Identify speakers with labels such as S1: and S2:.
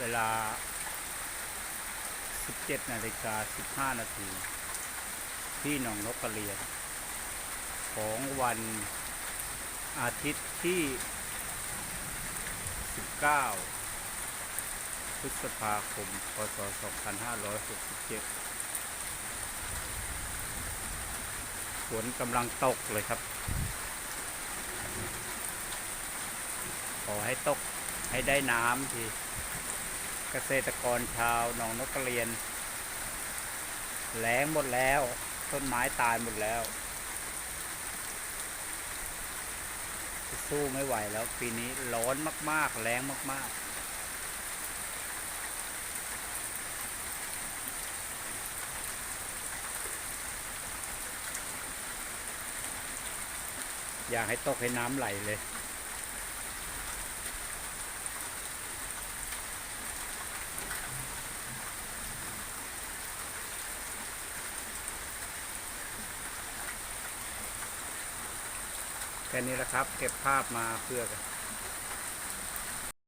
S1: เวลา 17นาฬิกา15 นาที ที่หนองนกกระเรียน ของวันอาทิตย์ที่ 19 พฤษภาคม พศ 2567 ฝนกำลังตกเลยครับ ขอให้ตกให้ได้น้ำที เกษตรกรชาวหนองนกกระเรียนแล้งหมดแล้ว ต้นไม้ตายหมดแล้ว สู้ไม่ไหวแล้ว ปีนี้ร้อนมาก ๆ แรงมาก ๆอยากให้ตกให้น้ำไหลเลย แค่นี้แหละครับ เก็บภาพมาเพื่อ